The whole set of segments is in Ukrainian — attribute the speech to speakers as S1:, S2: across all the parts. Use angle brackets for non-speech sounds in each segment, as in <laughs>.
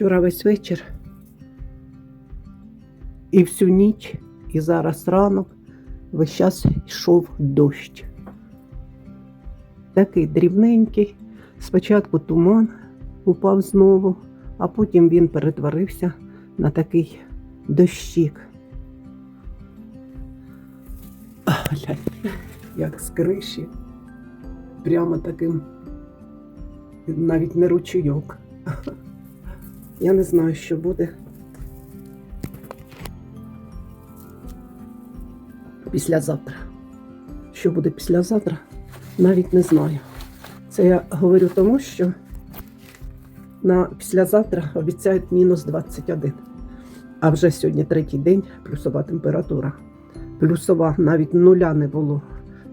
S1: Вчора весь вечір і всю ніч, і зараз ранок весь час йшов дощ. Такий дрібненький. Спочатку туман упав знову, а потім він перетворився на такий дощик. Як з криші, прямо таким, навіть не ручейок. Я не знаю, що буде. Післязавтра. Що буде післязавтра, навіть не знаю. Це я говорю тому, що на післязавтра обіцяють мінус 21. А вже сьогодні третій день плюсова температура. Плюсова навіть нуля не було.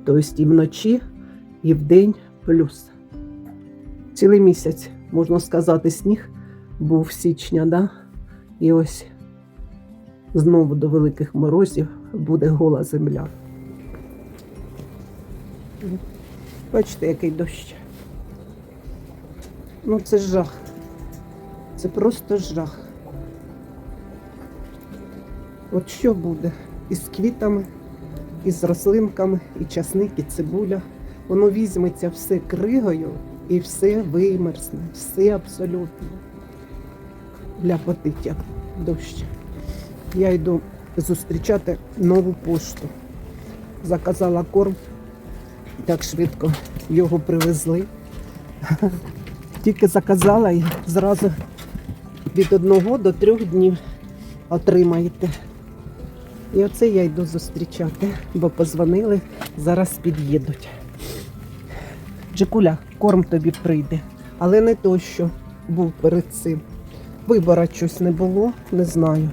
S1: Тобто і вночі, і вдень плюс. Цілий місяць, можна сказати, сніг був січня, да? і ось знову до великих морозів буде гола земля. Бачите, який дощ. Ну, це жах. Це просто жах. От що буде із квітами, із рослинками, і часник, і цибуля. Воно візьметься все кригою і все вимерзне, все абсолютно. Ляпотить як дощ. Я йду зустрічати нову пошту. Заказала корм, так швидко його привезли. <laughs> Тільки заказала і зразу від одного до трьох днів отримаєте. І оце я йду зустрічати, бо позвонили, зараз під'їдуть. Джикуля, корм тобі прийде, але не той, що був перед цим. Вибора щось не було, не знаю.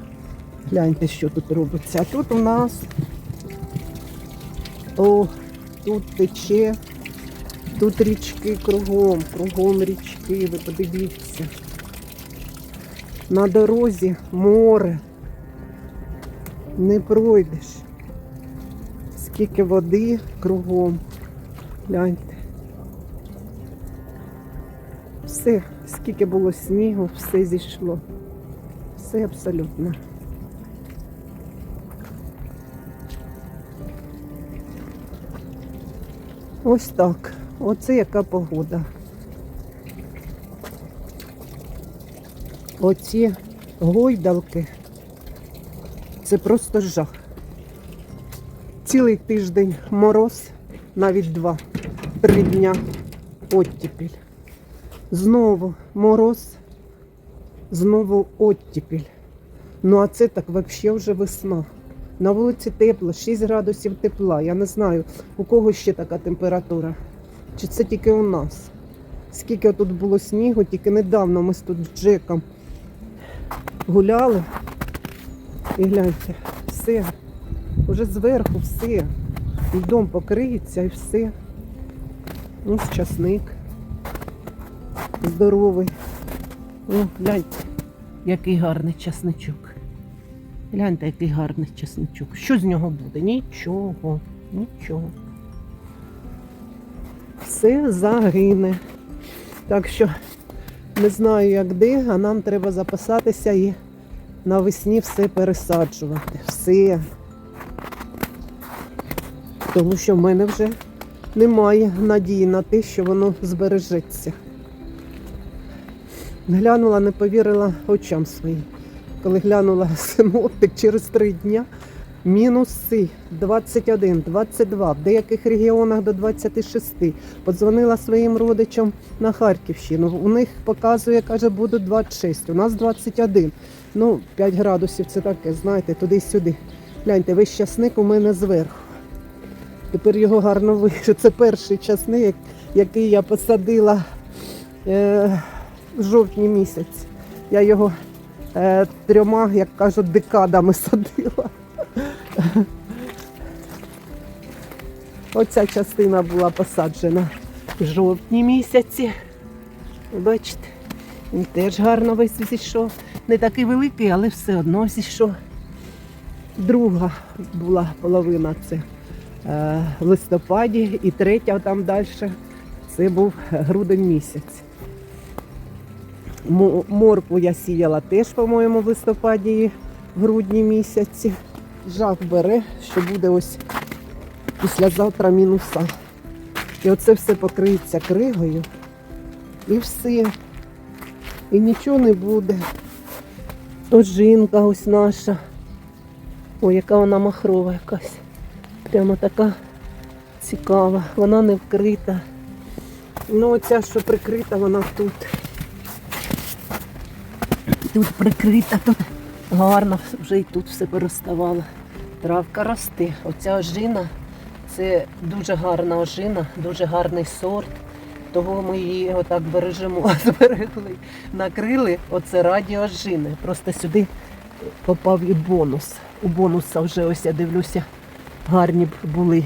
S1: Гляньте, що тут робиться. А тут у нас о, тут тече, тут річки кругом, кругом річки, ви подивіться. На дорозі море. Не пройдеш. Скільки води кругом. Гляньте. Все, скільки було снігу, все зійшло. Все абсолютно. Ось так. Оце яка погода. Оці гойдалки. Це просто жах. Цілий тиждень мороз, навіть два, три дня оттепіль. Знову мороз, знову оттепіль. Ну а це так взагалі вже весна. На вулиці тепло, 6 градусів тепла. Я не знаю, у кого ще така температура. Чи це тільки у нас? Скільки тут було снігу, тільки недавно ми тут з Джеком гуляли. І гляньте, все. Уже зверху все. Дом покриється і все. Ось часник. Здоровий. О, гляньте, який гарний часничок. Гляньте, який гарний часничок. Що з нього буде? Нічого, нічого. Все загине. Так що не знаю, як де, а нам треба запасатися і навесні все пересаджувати. Все. Тому що в мене вже немає надії на те, що воно збережеться. Глянула, не повірила очам своїм. Коли глянула <laughs> синоптик через три дня, мінуси 21, 22, в деяких регіонах до 26. Подзвонила своїм родичам на Харківщину. У них показує, каже, буде 26, у нас 21. Ну, 5 градусів це таке, знаєте, туди-сюди. Гляньте, весь часник у мене зверху. Тепер його гарно <laughs> вижу. Це перший часник, який я посадила е, жовтні місяць. Я його е, трьома, як кажуть, декадами <laughs> садила. Оця частина була посаджена в жовтні місяці. Бачите, він теж гарно весь зійшов. Не такий великий, але все одно зійшов. Друга була половина це е, в листопаді, і третя там далі це був грудень місяць. Мо- Моркву я сіяла теж, по-моєму, в листопаді в грудні місяці. Жах бере, що буде ось післязавтра мінуса. І оце все покриється кригою. І все. І нічого не буде. Ось жінка ось наша. Ой, яка вона махрова якась. Прямо така цікава. Вона не вкрита. Ну, оця, що прикрита, вона тут. Тут прикрита, тут гарно, вже і тут все пороставало. Травка росте. Оця ожина це дуже гарна ожина, дуже гарний сорт. Того ми її отак бережемо, <laughs> зберегли, накрили. Оце раді ожини. Просто сюди попав і бонус. У бонуса вже ось я дивлюся, гарні були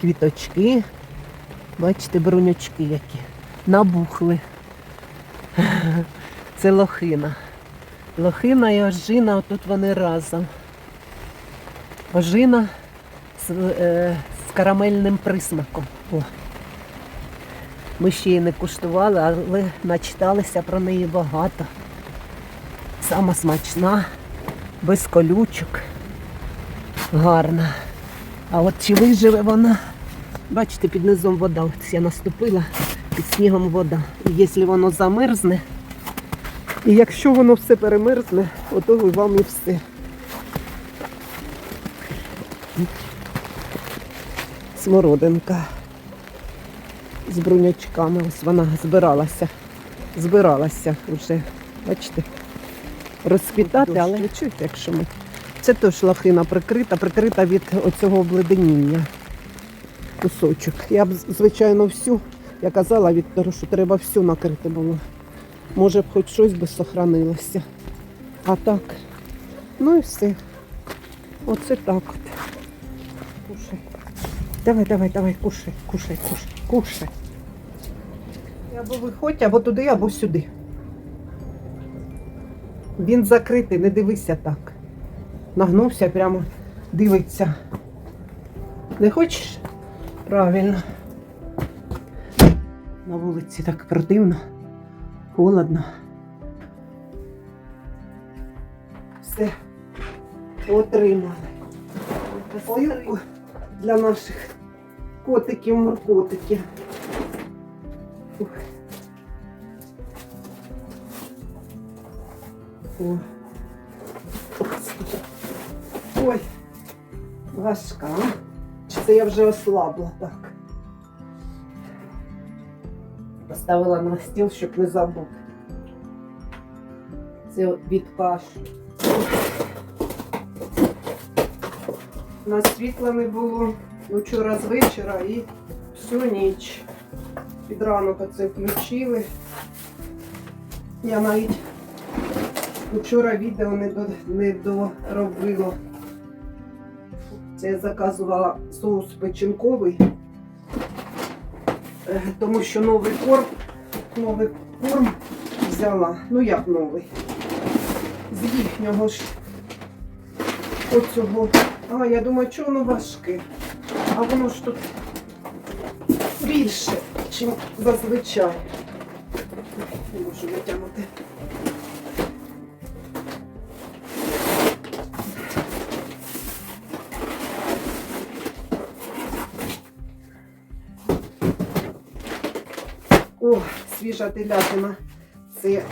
S1: квіточки. Бачите, брунячки які. Набухли. <laughs> Це лохина. Лохина і ожина, отут вони разом. Ожина з, е, з карамельним присмаком. О. Ми ще її не куштували, але начиталися про неї багато. Сама смачна, без колючок. Гарна. А от чи виживе вона? Бачите, під низом вода. Ось я наступила, під снігом вода. І якщо воно замерзне, і якщо воно все перемерзне, ото вам і все. Смородинка з брунячками. Ось вона збиралася. Збиралася вже. Бачите? Розквітати, але чуєте, якщо ми. Це теж лахина прикрита, прикрита від оцього обледеніння. Кусочок. Я б, звичайно, всю, я казала Віктору, що треба всю накрити було. Може б хоч щось би сохранилося. А так. Ну і все. Оце так от. Кушай. Давай, давай, давай, кушай, кушай, кушай, кушай. Або виходь, або туди, або сюди. Він закритий, не дивися так. Нагнувся, прямо дивиться. Не хочеш? Правильно. На вулиці так противно, холодно. Все отримали. Посилку для наших котиків, моркотиків. Фух. О. Ой, важка. Чи це я вже ослабла так? Поставила на стіл, щоб не забути. Це від каші. У нас світла не було вчора з вечора і всю ніч. Під ранок оце включили. Я навіть вчора відео не, до, не доробила. Це я заказувала соус печінковий, тому що новий корм, новий корм взяла. Ну як новий? З їхнього ж оцього. А, я думаю, чого воно важке. А воно ж тут більше, ніж зазвичай. Не можу витягнути. Свіжа телятина. Це. е,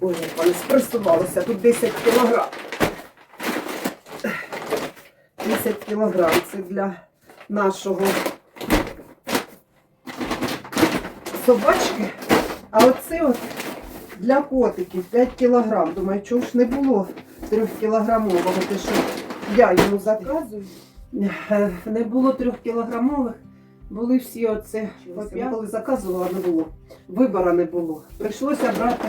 S1: Ой, як вони спресувалися. Тут 10 кілограм. 10 кілограм. Це для нашого собачки. А оце от для котиків 5 кілограм. Думаю, чого ж не було 3 кілограмового, те, що я йому заказую. Е, Не було 3 кілограмових. Були всі оце. Я коли заказувала, не було. Вибора не було. Прийшлося брати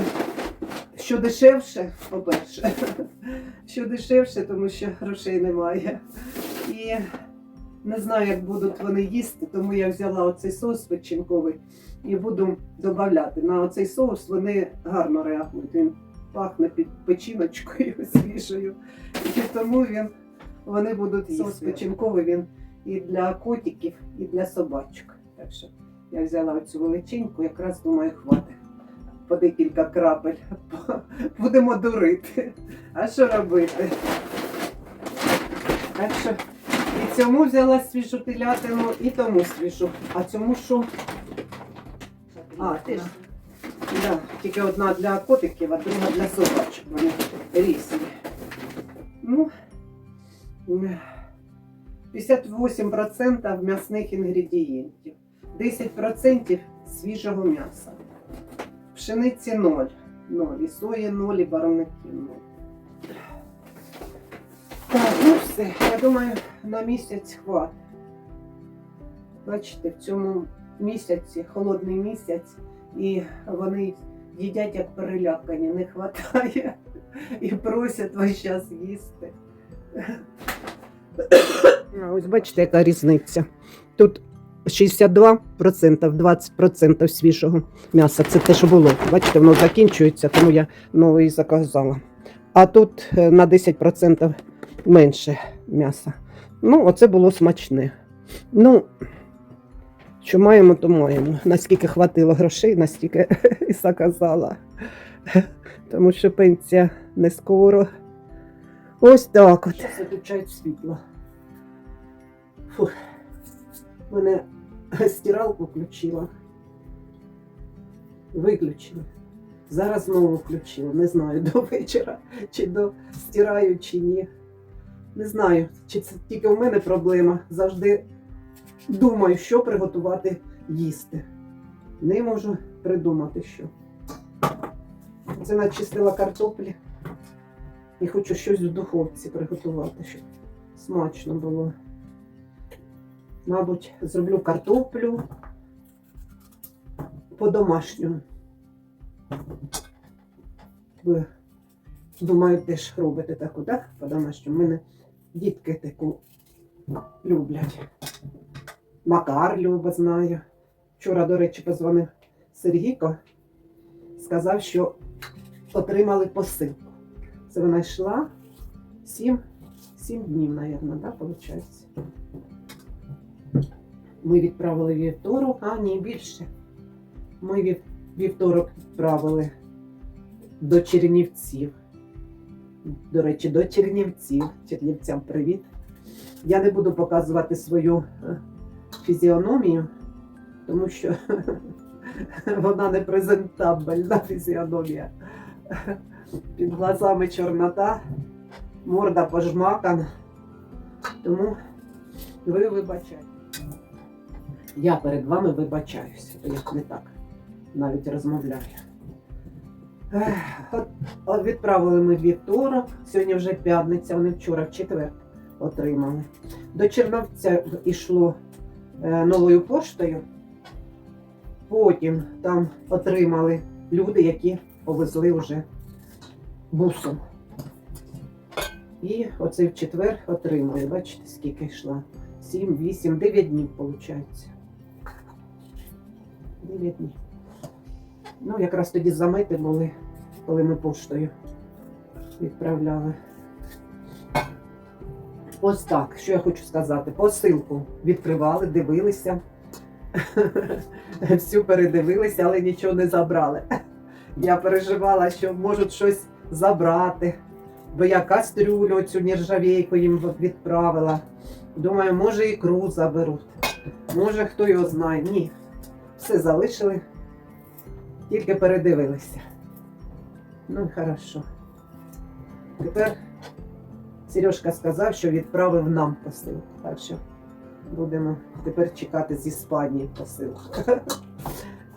S1: що дешевше, по-перше. <laughs> Що дешевше, тому що грошей немає. І не знаю, як будуть вони їсти, тому я взяла оцей соус печінковий і буду додавати. На оцей соус вони гарно реагують. Він пахне під печіночкою <laughs> свіжою. І тому він, вони будуть їсти. Соус печінковий він і для котиків, і для собачок. Так що я взяла оцю величеньку, якраз думаю, хватить. по декілька крапель. <laughs> Будемо дурити. А що робити? Так що і цьому взяла свіжу телятину, і тому свіжу. А цьому що? А, теж. Да, тільки одна для котиків, а друга для собачок. Вони різні. Ну, 58% м'ясних інгредієнтів, 10% свіжого м'яса. Пшениці 0, 0, і сої 0, і барвники 0. Так, ну все. Я думаю, на місяць хватить. Бачите, в цьому місяці, холодний місяць, і вони їдять як перелякані, не вистачає і просять весь час їсти. Ось бачите, яка різниця. Тут 62%, 20% свіжого м'яса. Це те, що було. Бачите, воно закінчується, тому я новий заказала. А тут е, на 10% менше м'яса. Ну, оце було смачне. Ну, що маємо, то маємо. Наскільки хватило грошей, настільки <laughs> і заказала. Тому що пенсія не скоро. Ось так от. Зараз світло. Фух. Мене стиралку включила. Виключила. Зараз знову включила. Не знаю, <laughs> до вечора, чи до стираю, чи ні. Не знаю, чи це тільки в мене проблема. Завжди думаю, що приготувати їсти. Не можу придумати, що. Це начистила картоплі. І хочу щось в духовці приготувати, щоб смачно було. Мабуть, зроблю картоплю по-домашньому. Ви, думаю, теж робите таку, так? По-домашньому. У мене дітки таку люблять. Макар любить, знаю. Вчора, до речі, позвонив Сергійко, сказав, що отримали посилку. Це вона йшла 7, 7 днів, мабуть, да, виходить. Ми відправили вівторок, а ні, більше. Ми вів- вівторок відправили до Чернівців. До речі, до Чернівців. Чернівцям привіт. Я не буду показувати свою е, фізіономію, тому що <laughs> вона не презентабельна фізіономія. Під глазами чорнота, морда пожмакана. Тому ви вибачайте. Я перед вами вибачаюся, то як не так навіть розмовляю. От, відправили ми вівторок, сьогодні вже п'ятниця, вони вчора в четвер отримали. До Черновця йшло е, новою поштою. Потім там отримали люди, які повезли вже бусом. І оце в четвер отримали. Бачите, скільки йшла? 7, 8, 9 днів, виходить. 9 днів. Ну, якраз тоді замети були, коли ми поштою відправляли. Ось так, що я хочу сказати. Посилку відкривали, дивилися. <laughs> Всю передивилися, але нічого не забрали. Я переживала, що можуть щось забрати, бо я кастрюлю цю нержавійку їм відправила. Думаю, може ікру заберуть. Може, хто його знає. Ні. Все залишили, тільки передивилися. Ну, хорошо. Тепер Сережка сказав, що відправив нам посилку. Так що будемо тепер чекати з Іспанії посилку. <laughs>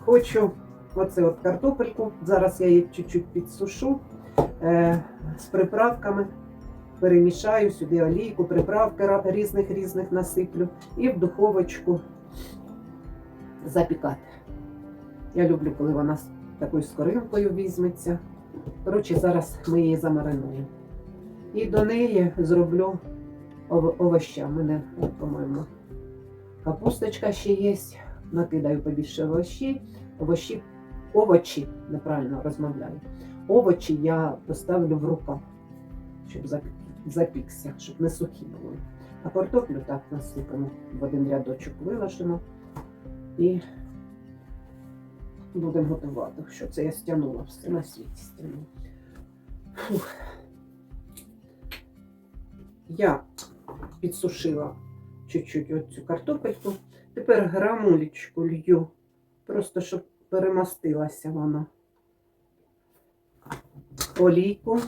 S1: Хочу оце от картопельку. Зараз я її чуть-чуть підсушу е, з приправками. Перемішаю сюди олійку, приправки різних різних насиплю і в духовочку запікати. Я люблю, коли вона з такою скоринкою візьметься. Коротше, зараз ми її замаринуємо. І до неї зроблю овоща. У мене, по-моєму, капусточка ще є. Накидаю побільше овощей. Овощі, овочі, неправильно розмовляю. Овочі я поставлю в рукав, щоб запікся, щоб не сухі були. А картоплю так насипемо в один рядочок виложимо. І Будемо готувати. Що це я стягнула все на світі стягнула. Я підсушила чуть-чуть оцю картопельку. Тепер грамулечку лью. Просто щоб перемастилася вона. Олійку.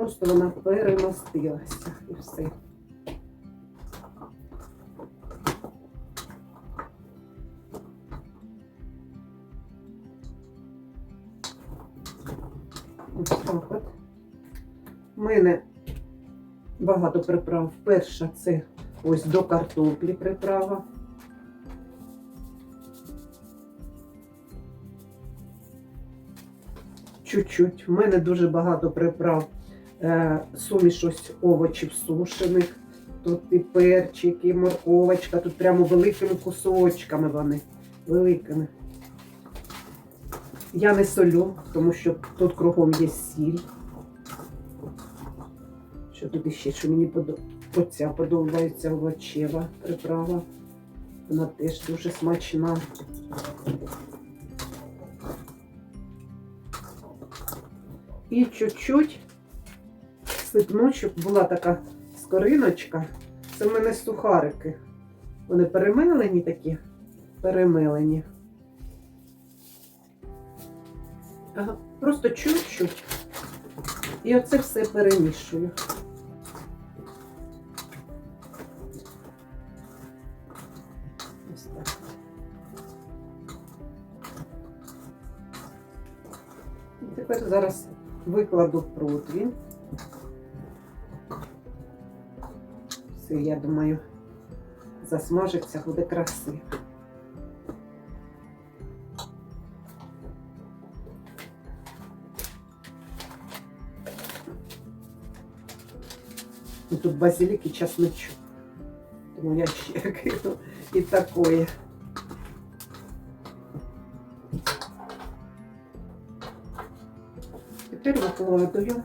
S1: Просто вона перемастилася і все. Ось так. У мене багато приправ. Перша це ось до картоплі приправа. Чуть-чуть. У мене дуже багато приправ. Е, суміш ось овочів сушених. Тут і перчик, і морковочка. Тут прямо великими кусочками вони. Великими. Я не солю, тому що тут кругом є сіль. Що тут ще, що мені подо... оця подобається овочева приправа. Вона теж дуже смачна. І чуть-чуть сипну, щоб була така скориночка. Це в мене сухарики. Вони перемелені такі, перемелені. Ага, просто чуть-чуть. І оце все перемішую. Ось так. І тепер зараз викладу противень. Все, я думаю, засмажиться, буде красиво. І тут базилік і часничок. Тому я ще <laughs> кину і такое. Тепер викладаю.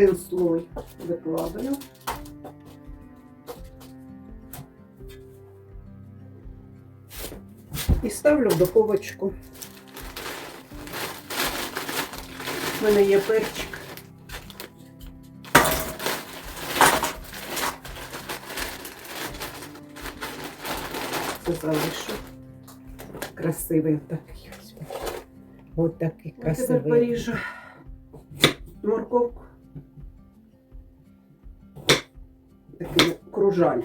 S1: Один слой викладаю. І ставлю в духовочку. У мене є перчик. Це залишу. Красивий такий ось. Такий
S2: Я тепер поріжу
S1: морковку.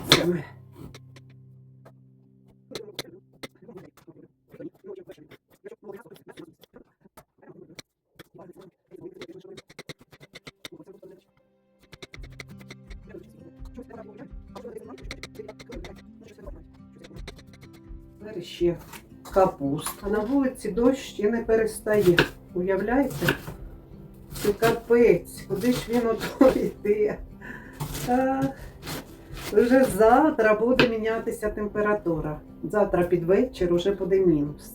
S1: Такими ще капуста. На вулиці дощ і не перестає. Уявляєте? Це капець, куди ж він ото <laughs> йде? Вже завтра буде мінятися температура. Завтра під вечір вже буде мінус.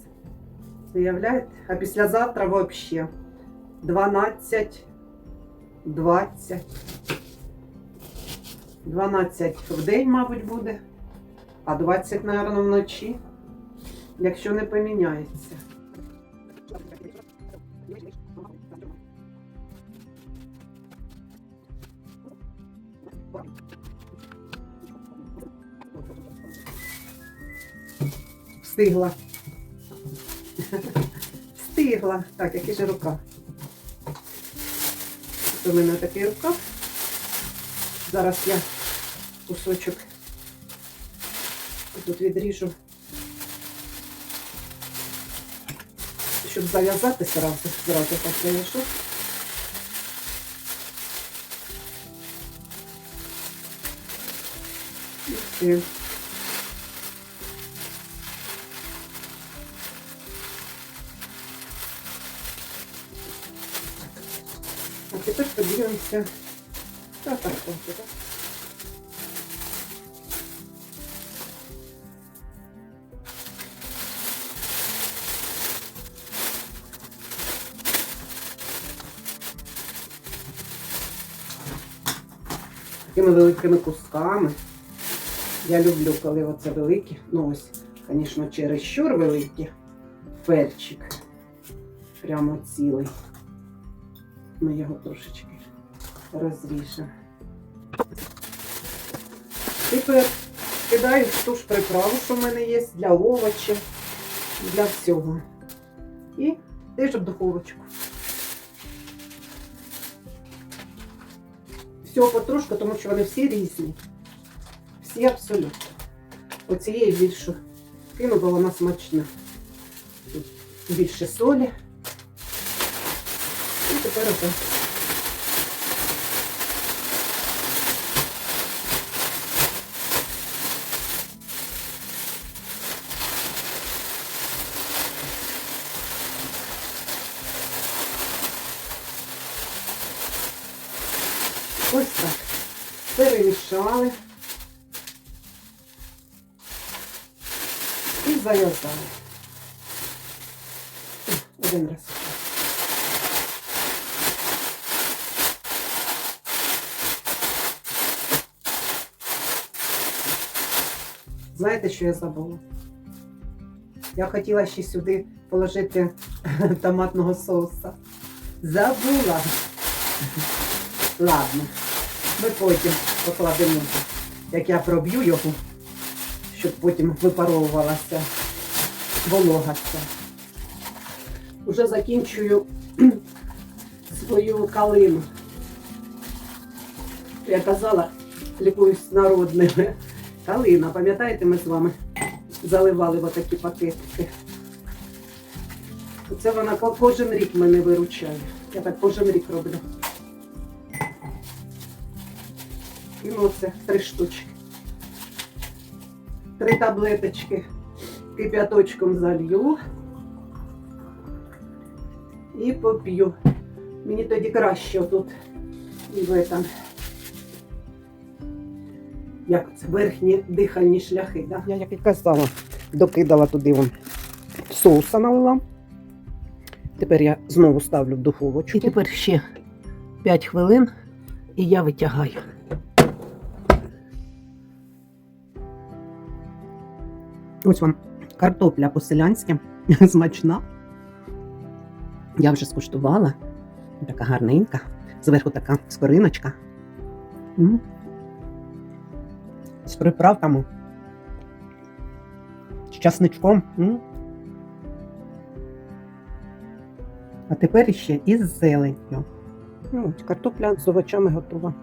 S1: Уявляєте? А післязавтра взагалі 12, 20. 12 в день, мабуть, буде, а 20, мабуть, вночі, якщо не поміняється. Встигла. Встигла. Так, який же рукав? Ось у мене такий рукав. Зараз я кусочок тут відріжу, щоб зав'язати зразу, зразу так зав'яжу. І. подивимося. Та так ось так. Такими великими кусками. Я люблю, коли оце великі. Ну ось, звісно, чересчур великі перчик. Прямо цілий. Ми його трошечки розріжемо. Тепер кидаю ту ж приправу, що в мене є для овочів, для всього. І теж в духовочку. Всього потрошку, тому що вони всі різні. Всі абсолютно. Оцієї більше кину, бо вона смачна. Тут більше солі. І тепер отак. Ось так. Перемішали. І зав'язали. Один раз. Знаєте, що я забула? Я хотіла ще сюди положити <laughs> томатного соуса. Забула. Ладно, ми потім покладемо, як я проб'ю його, щоб потім випаровувалася волога. Уже закінчую <clears throat> свою калину. Я казала, лікуюсь народними. <laughs> Калина, пам'ятаєте, ми з вами заливали в отакі пакетики. Це вона кожен рік мене виручає. Я так кожен рік роблю. І ну це три штучки. Три таблеточки кип'яточком залью і поп'ю. Мені тоді краще тут і в этом. Як це верхні дихальні шляхи. Да? Я як і казала, докидала туди вон соуса налила. Тепер я знову ставлю в духовочку. І тепер ще 5 хвилин і я витягаю. Ось вам картопля по-селянськи, <laughs> смачна. Я вже скуштувала. Така гарненька. Зверху така скориночка. З приправками. З часничком. А тепер іще із зеленню. Картопля з овочами готова.